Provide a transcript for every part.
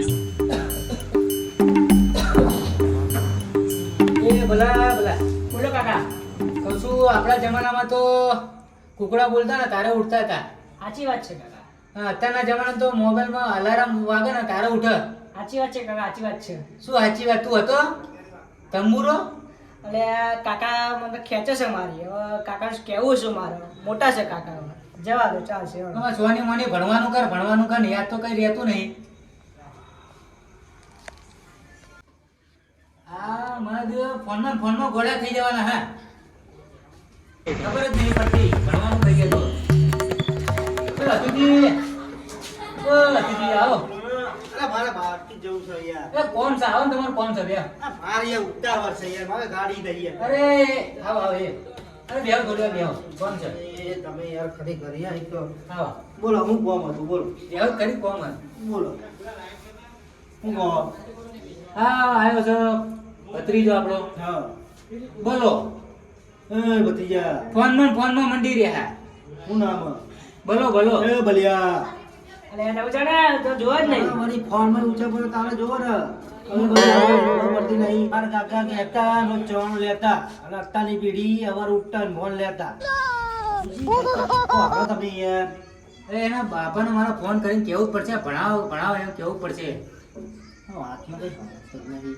એ ભલા ભલા. બોલો કાકા. કહું છું આપણા જમાનામાં તો કુકડા બોલતા ને તારે ઉઠતા હતા. સાચી વાત છે કાકા. હા, અત્યારના જમાના તો મોબાઈલમાં અલાર્મ વાગે ને તારે ઉઠે. સાચી વાત છે કાકા સાચી વાત છે. શું સાચી વાત? તું હતો? તંબુરો? એટલે કાકા મને ખેંચે છે મારી. હવે કાકા કેવું છે મારે? મોટા છે કાકા જવા દો ચાલશે સોની મોની ભણવાનું કર ભણવાનું કર યાદ તો કઈ રહેતું નહીં. આ મારા ફોનમાં ફોનમાં ગોળા થઈ જવાના હા. ખબર જ નહીં પડતી ભણવાનું થઈ ગયું તો લતુજી લતુજી આવો. મારે બહારથી જવું છે યાર એ કોણ છે? આવો તમારું કોણ છે બે આ મારે યાર છે યાર મારે ગાડી દઈએ અરે આવો આવો એ. અરે થોડી વાર બેહો. કોણ છે? એ તમે યાર ખરી કરી એક તો. બોલો હું કોમ હતું? બોલો. બેહો કરી કોણ બોલો. હું કહો હા આવ્યો છે. ભત્રીજો આપણો? હા. બોલો. એ ફોન ફોનમાં ફોન ફોનમાં મંડી રહ્યા. હું નામ? બોલો બોલો. એ બલિયા. એને ઉજાડે તો જો જ નહીં. મારી ફોનમાં ઊંચા પડે તારે જોવો ને. હવે બધા હવે ખબર પડતી નહીં. મારા કાકા કહેતા નો ચણ લેતા. અને અત્યારની પેઢી અવાર ઉઠતા ને ફોન લેતા. તમે યાર. એના બાપાને મારા ફોન કરીને કેવું જ પડશે? ભણાવો ભણાવો એમ કેવું પડશે?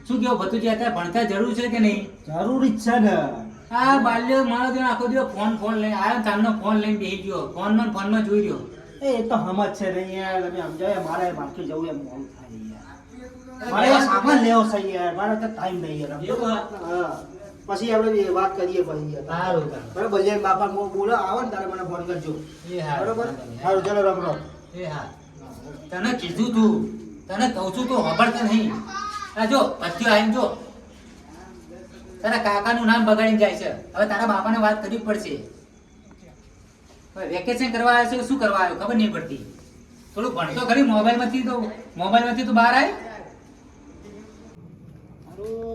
શું કેવું ભતુજી અત્યારે ભણતા જરૂર છે કે નહીં? જરૂરી છે ને. આ બાલ્યો મારો દિવસ આખો દિવસ ફોન ફોન લઈને આવ્યો તારનો ફોન લઈને બેસી ગયો. ફોનમાં ફોનમાં જોઈ રહ્યો. એ તો તો જ છે નહીં યાર તમે સમજાય મારે માર્કેટ જવું એમ મોડું થાય મારે સામાન લેવો છે યાર મારે તો ટાઈમ નહીં યાર પછી આપણે વાત કરીએ પછી સારું. બરાબર બલ્યાન બાપા બોલો આવો ને તારે મને ફોન કરજો. એ હા બરોબર? સારું ચલો રમ રમ એ હા. તને કીધું તું તને કહું છું તું સાંભળતો નહીં. આ જો પત્યો આવીને જો. તારા કાકાનું નામ બગાડીને જાય છે. હવે તારા બાપાને વાત કરવી પડશે. હવે વેકેશન કરવા આવ્યો છે શું કરવા આવ્યો? ખબર નહીં પડતી. થોડું ભણતો ખરી મોબાઈલમાંથી તો મોબાઈલમાંથી તો બહાર આય.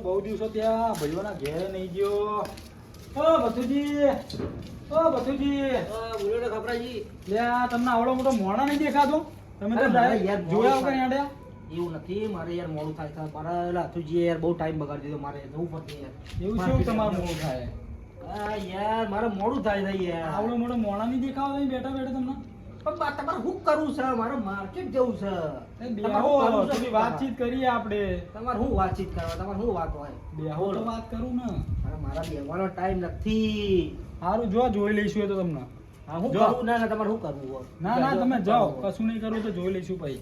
બહુ દિવસો ત્યાં ભાઈઓના ઘેર નહીં ગયો. ઓ બથુજી ઓ બથુજી બોલો ને ખબરાજી. લે તમને આવડો મોટો મોણા નહીં દેખાતો? તમે તો યાર જોયા મોડું વગર થાય. એવું નથી મારે યાર મોડું થાય. છે મારા એલા યાર બહુ ટાઈમ બગાડી દીધો મારે જવું પડશે યાર. એવું શું તમારું મોડું થાય? આ યાર મારે મોડું થાય છે યાર. આવડો મોડો મોણા નહીં દેખાવ નહીં બેઠા બેઠા તમને? પણ બા- તમારે શું કરવું છે? મારે માર્કેટ જવું છે. બેહો, થોડી વાતચીત કરીએ આપણે. તમારે હું વાતચીત કરવા તમારે શું વાત હોય? બેહો તો વાત કરું ને. મારા બેહવાનો ટાઈમ નથી. સારું જો જોઈ લઈશું એ તો તમને. હા હું કરું? ના ના તમારે શું કરવું ના ના તમે જાઓ. કશું નહીં કરવું તો જોઈ લઈશું પછી.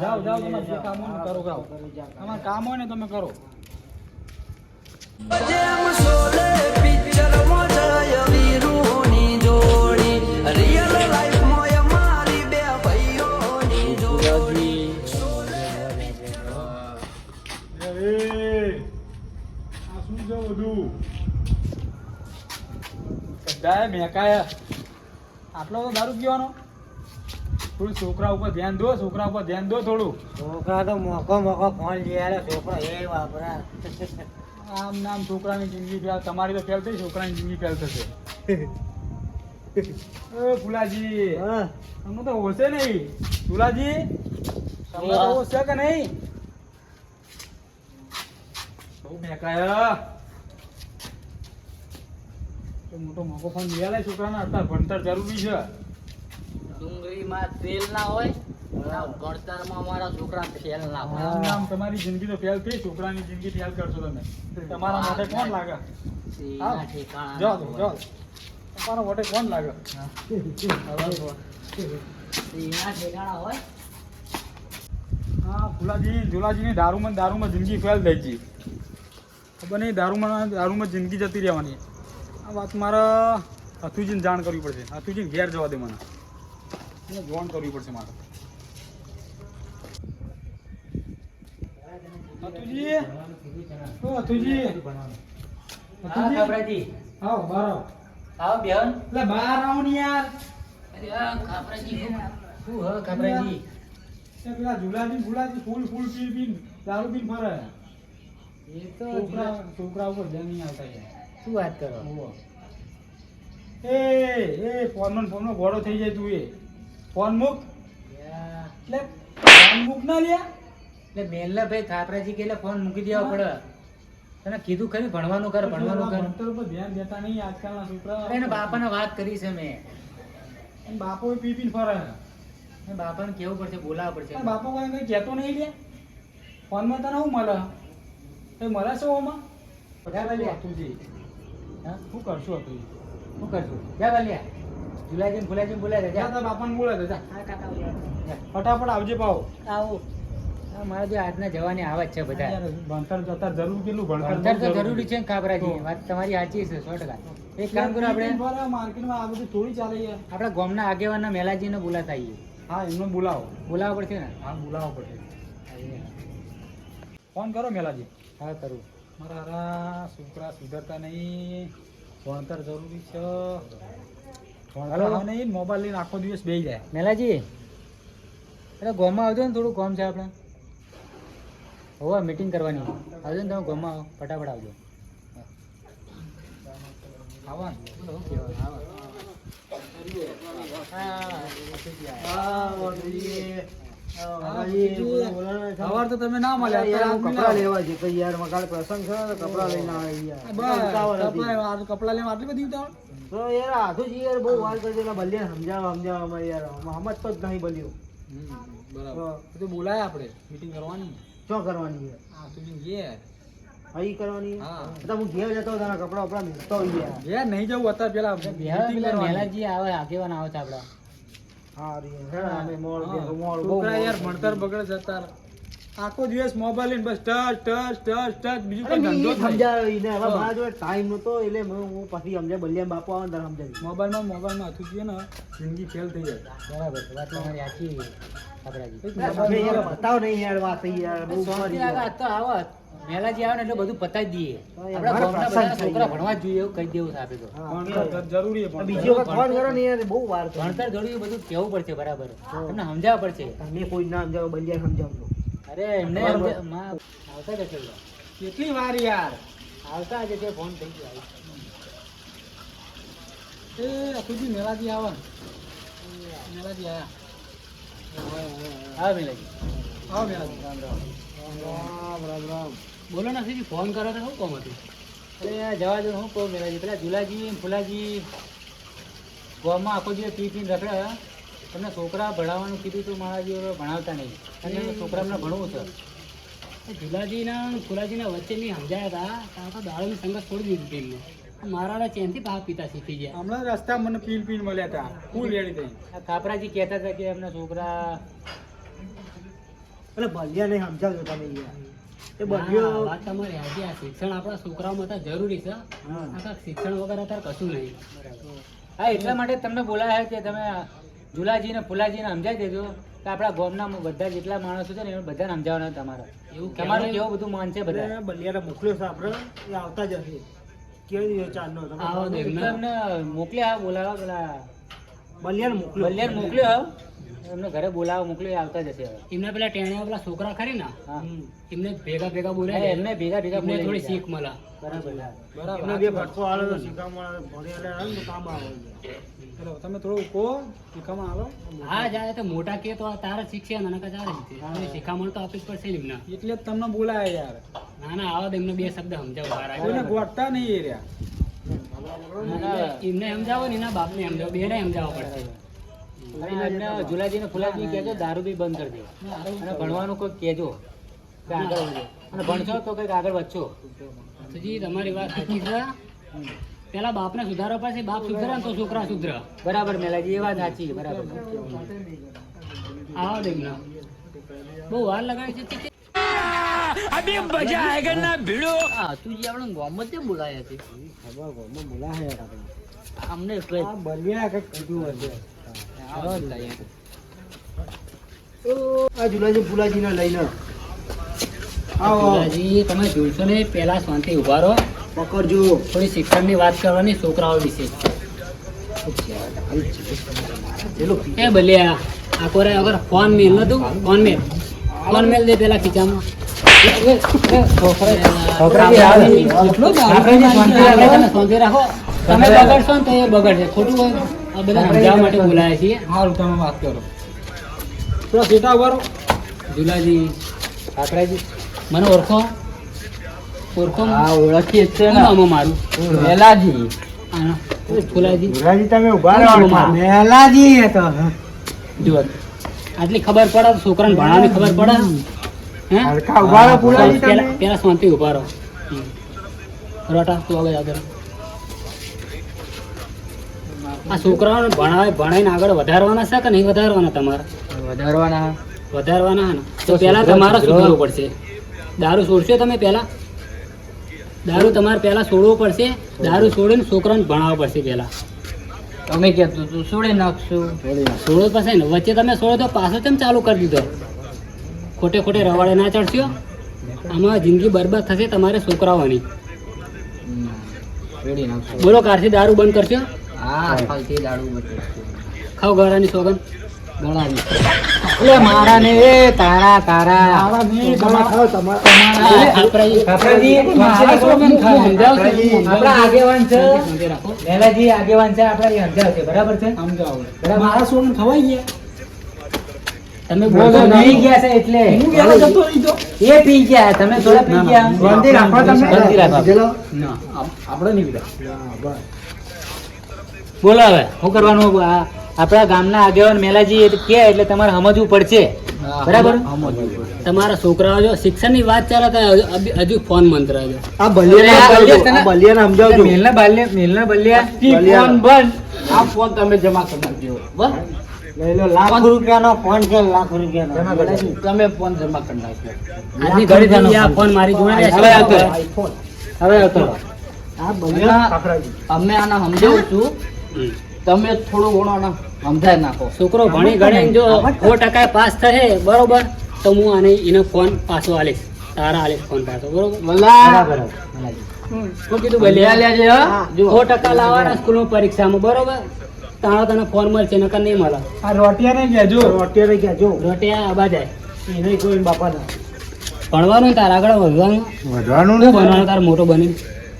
જાઓ જાઓ તમે જે કામ હોય ને કરો જાઓ. તમારે કામ હોય ને તમે કરો. બધાએ મેકાયા. આટલો તો દારૂ પીવાનો. થોડું છોકરા ઉપર ધ્યાન દો છોકરા ઉપર ધ્યાન દો થોડું. છોકરા તો મોકો મોકો ફોન લઈ આવ્યો છોકરો એ વાપરા. આમ નામ છોકરાની જિંદગી ફેલ તમારી તો ફેલ થઈ છોકરાની જિંદગી ફેલ થશે. એ ફુલાજી હા. તમને તો હોશે નહીં. ફુલાજી તમને તો હોશે કે નહીં? બહુ મેકાયા. તો મોટો મોકો ફોન લઈ આલે છોકરાને અત્યારે ભણતર જરૂરી છે. ડુંગળીમાં તેલ ના હોય ભણતરમાં અમારા છોકરા ફેલ ના હોય. આમ તમારી જિંદગી તો ફેલ થઈ છોકરાની જિંદગી ફેલ કરશો તમે. તમારા માટે કોણ લાગે. તમારા માટે કોણ લાગે? ઠેકાણા હોય. હા ફુલાજી ઝુલાજીની દારૂમાં દારૂમાં જિંદગી ફેલ થઈ ગઈ. ખબર નહીં દારૂમાં દારૂમાં જિંદગી જતી રહેવાની. આ વાત મારે હથુજીને જાણ કરવી પડશે. હથુજીને ઘેર જવા દે મને. એને જોણ કરવી પડશે મારે. હથુજી? ઓ હથુજી? હા ખાબરાજી આવો બહાર આવો. આવો બેહન. એટલે બહાર આવો ને યાર. અરે આ ખાબરાજી શું હ ખાબરાજી પેલા ઝુલાજી ફુલાજી ફૂલ ફૂલ પી પી દારૂ પીને ફરે. એ તો છોકરા છોકરા ઉપર ધ્યાન નહીં આવતા યાર. શું વાત કરો. એ એ ફોનમાં ને ફોનમાં ગોળો થઈ જાય તું એ. ફોન મૂક. એટલે ફોન મૂક ના લ્યા. એટલે મેલના ભાઈ થાપરાજી કે ફોન મૂકી દેવા પડે. તને કીધું ખરી ભણવાનું કર ભણવાનું કર. ભણતર ઉપર ધ્યાન દેતા નહીં આજકાલના છોકરા એને બાપાને વાત કરી છે મેં. બાપો પી પીને ફરે. ને બાપાને કેવું પડશે બોલાવવું પડશે. બાપો કોઈ કઈ કહેતો નહીં લે ફોનમાં તને શું મળે? કઈ મળે છે ઓમાં? બધા વાલ્યા. અતુલજી હા? શું કરશું હતું શું કરશું? જા વાલ્યા જુલાજી ફુલાજી બોલાય જા જા. તારા બાપાને બોલે તો જા. હા કાકા ફટાફટ આવજે પાવ આવો. મારા જો આજના જવાની આવે છે બધા. ભણતર જતા જરૂર કેટલું? ભણતર તો જરૂરી. છે ને કાબરાજી તો. વાત તમારી સાચી છે સો ટકા. એક કામ કરો આપણે. માર્કેટમાં આ બધું થોડી ચાલે છે. આપણા ગામના આગેવાનના મેલાજીને બોલાતા આવીએ હા એમને બોલાવો. બોલાવવા પડશે ને? હા બોલાવવા પડશે. ફોન કરો મેલાજી. હા કરું. મારા હારા છોકરા સુધરતા નહીં. ભણતર જરૂરી છે. ભણતર નહીં મોબાઈલ લઈને આખો દિવસ બેસી જાય. મેલાજી. અરે ગામમાં આવજો ને થોડું ગોમ છે આપણે. હોવા મીટિંગ કરવાની. આવજો ને તમે ગામમાં આવો. ફટાફટ આવજો. આવા સવાર તો તમે ના મળ્યા કપડાં લેવા યાર મકાન પ્રસંગ છે ને કપડાં લઈને આવી યાર. બસ, ઉતાવળ હતી. કપડાં આ કપડાં લેવા આટલી બધી ઉતાવળ? તો યાર આધુજી યાર બહુ વાર કરી દેલા બલ્યા સમજાવવા સમજાવવામાં યાર તો જ નહીં બલ્યો. બરાબર. તો બોલાય આપણે મીટિંગ કરવાની? શું કરવાની હા તું કરવાની. તો હું ઘેર જતો તારા કપડા બપડા મેળતો યાર. ઘેર નહીં જવું અત્યારે પેલા કરવાની. મેલાજી આવે આગેવાન આવે છે આપણા. છોકરા યાર. ભણતર બગડે જતા આખો દિવસ મોબાઈલ લઈને બસ ટચ ટચ ટચ ટચ બીજું કોઈ ધંધો. સમજાવ્યો ઈને. હવે મારા જોડે ટાઈમ નતો એટલે હું પછી સમજાય બલ્યા બાપુ આવે ત્યારે સમજાવી મોબાઈલમાં મોબાઈલમાં હતું છે ને જિંદગી ફેલ થઈ જાય. બરાબર વાત તમારી સાચી આપણાજી યાર બતાવો નહીં યાર વાત યાર બહુ શાંતિ મેલાજી આવે ને એટલે બધું પતાવી દઈએ. આપણા ગામના બધા છોકરા ભણવા જ જોઈએ એવું કહી દેવું છે તો. જરૂરી બીજી વખત ફોન કરો ને યાર બહુ વાર. ભણતર જરૂરી બધું કેવું પડશે બરાબર. તમને સમજાવવા પડશે. તમે કોઈ ના સમજાવો બલ્યા સમજાવજો. અરે એમને માં આવતા જશે. કેટલી વાર યાર? આવતા જ તે ફોન થઈ ગયો. એ અતુજી મેલાજી આવે. મેલાજી આયા. હા મેલાજી. આવો મેલાજી. રામ રામ. રામ રામ રામ બોલો ના સીજી ફોન કરો તો શું કોમ હતું અરે જવા દો હું કહું મેલાજી પેલા જુલાજી ફુલાજી ગોમાં આખો દિવસ પી પીને રખડ્યા તમને છોકરા ભણાવવાનું કીધું તો મારા જેવો ભણાવતા નહીં. અને છોકરામને ભણવું છે. જુલાજીના ફુલાજીના વચ્ચે મેં સમજાયા હતા. તો આખો સંગત છોડી દીધી એમને. મારા ચેનથી પાક પીતા શીખી ગયા. હમણાં રસ્તા મને પીલ પીન મળ્યા હતા. ફૂલ રેડી થઈ થાપરાજી કાપરાજી કહેતા હતા કે એમના છોકરા એટલે બલ્યા નહીં સમજાવજો તમે યાર. એ બલ્યો વાત તમારી હાજી આ શિક્ષણ આપણા છોકરાઓમાં તો જરૂરી છે. આખા શિક્ષણ વગર અત્યારે કશું નહીં. હા એટલા માટે તમને બોલાયા કે તમે જુલાજીને ફુલાજીને સમજાવી દેજો કે આપણા ગામના બધા જેટલા માણસો છે ને એ બધાને સમજાવવાના તમારે. એવું તમારું કેવું બધું માન છે બધા? બલિયાને મોકલ્યો છે આપણે. એ આવતા જ હશે. કેવી રીતે ચાલનો તમે આવો દે. એટલે એમને મોકલ્યા બોલાવા પેલા. બલિયાને મોકલ્યો. બલિયાને મોકલ્યો એમને ઘરે બોલાવા મોકલી આવતા જશે હવે. એમને પેલા ટેણિયા પેલા છોકરા ખરી ને? એમને ભેગા ભેગા બોલાય એમને ભેગા ભેગા એમને થોડી શીખ મળે. બરાબર હા. બરાબર. એમને બે ભટકો આલે તો શીખામણ ભણેલા આવે તો કામ આવે. ચલો તમે થોડું કહો શીખામાં આવો હા જાય તો મોટા કે તો તારે શીખશે નાના કા તારે શીખશે. એમને શિખામણ તો આપવી જ પડશે ને એમને. એટલે જ તમને બોલાયા યાર. ના ના આવો તો એમને બે શબ્દ સમજાવો સારા કોઈને ગોઠતા નહીં એ રહ્યા. ના, એમને સમજાવો ને એના બાપને સમજાવો બેને સમજાવવા એમને જુલાજીને ફુલાજી કહેજો દારૂ બી બંધ કરી દે અને ભણવાનું કોઈ કહેજો. કે આગળ વધો અને ભણશો તો કંઈક આગળ વધશો. જી તમારી વાત સાચી છે. પેલા બાપને સુધારો પાસે બાપ સુધરે તો છોકરા સુધરે. બરાબર મેલાજી એ વાત સાચી બરાબર. આવો દેખના બહુ વાર લગાડી છે. હા તું જે આપણે ગામમાં કેમ બોલાયા છે? ખબર ઘરમાં બોલાય આપણે. અમને બલિયા કંઈક કીધું હશે. જ. આ જુલાજી ફુલાજીને લઈને. આવો. ભુલાજી, તમે જોશો ને પેલા શાંતિ ઊભા રહો. પકડજો. થોડી શિક્ષણની વાત કરવાની છોકરાઓ વિશે. એ ભલ્યા આ કોરે અગર ફોન મેલ નતું ફોન મેલ. ફોન મેલ દે પેલા ખીચામાં. તમે તમે બગડશો ને તો એ બગડશે. ખોટું હોય બધા સમજાવવા માટે બોલાયા છીએ. તમે વાત કરો. થોડા સીટા ઊભા રહો. જુલાજી. કાકરાજી મને ઓળખો. ઓળખો હા ઓળખીએ છે ને. નામ મારું? વેલાજી આના. ફુલાજી. તમે ઊભા રહો. મહેલાજી એ તો. જુઓ. આટલી ખબર પડે છોકરાને ભણાવવાની ખબર પડે? હે? હરખા ઊભા રહો ફુલાજી તમે. પેલા પેલા શાંતિ ઊભા રહો. રોટા તું આગળ આગળ આ છોકરાઓને ભણાવે ભણાવીને આગળ વધારવાના છે કે નહીં વધારવાના તમારા? વધારવાના. વધારવાના ને? તો પહેલા તમારે શું પડશે. દારૂ છોડશો તમે પહેલા? દારૂ તમારે પહેલા છોડવો પડશે. દારૂ છોડીને છોકરાને ભણાવવા પડશે પહેલા. તમે કહેતું તું છોડી નાખશું. છોડો પડશે ને? વચ્ચે તમે છોડો તો પાછો કેમ ચાલુ કરી દીધો? ખોટે ખોટે રવાડે ના ચડશો? આમાં જિંદગી બરબાદ થશે તમારે છોકરાઓની. બોલો કારથી દારૂ બંધ કરશો? હા દારૂ ખાવ ગાળાની સોગન ગણાવી એટલે મારા ને એ તારા તારા. તમારે ખાઓ, તમારે. કાપરાજી, મારા સોગન ખાય. આપણા આગેવાન છે. મેલાજી આગેવાન છે આપણા એ સમજાવશે બરાબર છે? બરાબર? મારા સોન ખવાઈ ગયા. તમે બોલો નહીં ગયા છે એટલે. હું ગયા જતો રહી તો. એ પી ગયા. તમે થોડા પી ગયા. શાંતિ રાખો તમે. શાંતિ રાખો. ચલો. આપણે નહીં પીતા. બોલો હવે શું કરવાનું? આપણા ગામના આગેવાન મેલાજી કે એટલે તમારે સમજવું પડશે. બરાબર? તમારા છોકરાઓ જો શિક્ષણની વાત ચાલે તો હજુ- ફોન મંત્ર છે. આ બલિયાને. બલિયાને- સમજાવજો. મેલના બાલ્ય મેલના બલ્યા? બલિયા. આ ફોન તમે જમા કરી બસ? લઈ લો, લાખ રૂપિયાનો ફોન છે લાખ રૂપિયાનો. તમે ફોન જમા કરી નાખજો. આ ફોન. મારી જોડે હવે આવતો. હવે આવતો. આ બલિયા અમે આના સમજાવું છું. તમે થોડું ઘણો સમજાય નાખો. છોકરો ભણી ગણી જો સો ટકા પાસ થશે બરોબર? તો હું આને એને ફોન પાછો આલીશ. તારા આલીશ ફોન પાછો બરોબર? બરાબર શું કીધું ભાઈ બલિયા લેજે હો. સો ટકા લાવવાના સ્કૂલમાં પરીક્ષામાં બરોબર? તારા તને ફોન મળશે નકર નહીં મળે. આ રોટિયા નહીં કહેજો. રોટિયાને કહેજો. રોટિયા આબા જાય એને કોઈ બાપાના. ભણવાનું તારા આગળ વધવાનું? વધવાનું ને બનવાનું તાર મોટો બની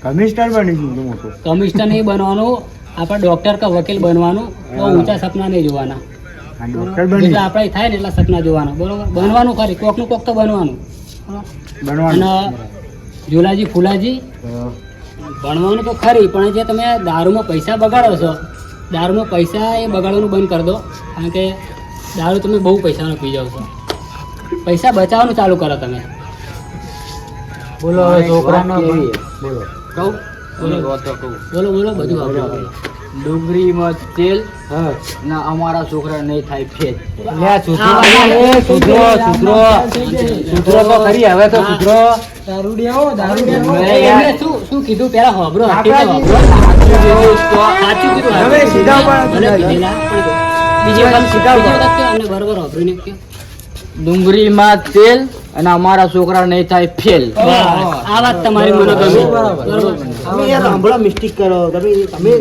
કમિશનર બની ગયું મોટો. કમિશનર નહીં બનવાનું. આપણે ડોક્ટર કે વકીલ બનવાનું બહુ ઊંચા સપના નહીં જોવાના. આપણે થાય ને એટલા સપના જોવાના. બરોબર? બનવાનું ખરી. કોકનું કોક તો બનવાનું. અને ઝુલાજી ફુલાજી ભણવાનું તો ખરી પણ જે તમે દારૂમાં પૈસા બગાડો છો દારૂમાં પૈસા એ બગાડવાનું બંધ કરી દો. કારણ કે દારૂ તમે બહુ પૈસાનો પી જાવ છો. પૈસા બચાવવાનું ચાલુ કરો તમે. બોલો છોકરાનો બોલો. કહું? બોલો બધું ડુંગળીમાં તેલ ના અમારા છોકરા નહીં થાય ફેલ સુધરો સુધરો સુધરો. તો ખરી હવે તો સુધરો. શું શું કીધું? પેલા હોબરો. ડુંગળીમાં તેલ અને અમારા છોકરા નહીં થાય ફેલ આ વાત તમારી મને ગમી બરોબર. મિસ્ટેક કરો. તમે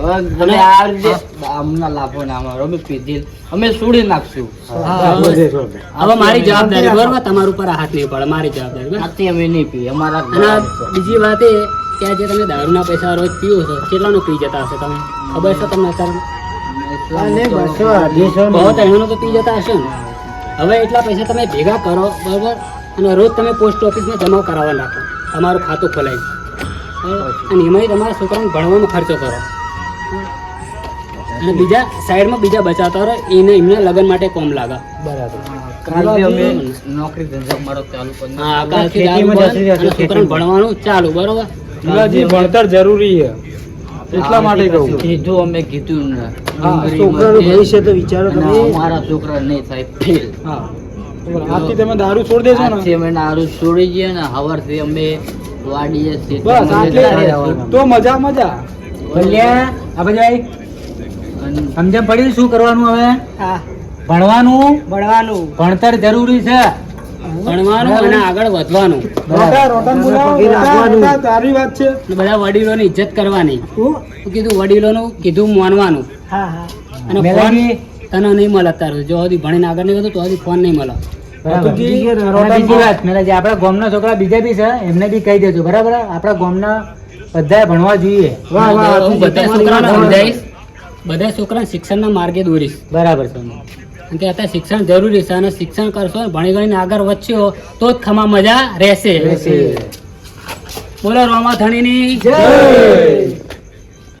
તમે આ રીતે અમને લાભો ના અમારો અમે પીધેલ અમે સુડી નાખશું. હવે મારી જવાબદારી બરોબર તમારું ઉપર હાથ નહીં પડે મારી જવાબદારી? અમે નહીં પીએ અમારા બીજી વાત એ કે જે તમે દારૂના પૈસા રોજ પીવો છો કેટલાનો પી જતા હશે તમે? ખબર છે તમને અત્યારે? બહુ ત્રણનો તો પી જતા હશે ને. હવે એટલા પૈસા તમે ભેગા કરો બરાબર? અને રોજ તમે પોસ્ટ ઓફિસમાં જમા કરાવવા નાખો તમારું ખાતું ખોલાવી અને એમાંય તમારા છોકરાને ભણવાનો ખર્ચો કરો. અને બીજા સાઈડમાં બીજા બચાવતા રહો એને એમને લગ્ન માટે કોમ લાગે. છોકરાને ભણવાનું ચાલુ બરોબર? ભણતર જરૂરી છે. એટલા માટે કહું. કીધું અમે કીધું ને છોકરાનું ભવિષ્ય તો વિચારો તમે. મારા છોકરા નહીં થાય ફેલ હા. આજથી તમે દારૂ છોડી દેશો ને. અમે દારૂ છોડી જઈએ ને હવારથી અમે વાડીએ બસ. તો મજા મજા. બલ્યા આ બધા સમજણ પડી શું કરવાનું હવે? ભણવાનું? ભણવાનું. ભણતર જરૂરી છે? ભણવાનું અને આગળ વધવાનું. તારી વાત છે. બધા વડીલોની ઇજ્જત કરવાની. હું? શું કીધું વડીલોનું કીધું માનવાનું. હા હા. અને ફોન તને નહીં મળે અત્યારે જો હજી ભણીને આગળ નહીં વધું તો હજી ફોન. નહીં મળે આપણા ગામના છોકરા બીજા બી છે એમને બી કહી દેજો. બરાબર? આપણા ગામના બધા ભણવા જોઈએ. બધા સમજાવીશ. બધા છોકરાને શિક્ષણના માર્ગે દોરીશ. બરાબર છે. કે અત્યારે શિક્ષણ જરૂરી છે અને શિક્ષણ કરશો ભણી ગણીને આગળ વધશો તો જ ખમા મજા રહેશે. બોલો રોમા ધણીની. જય.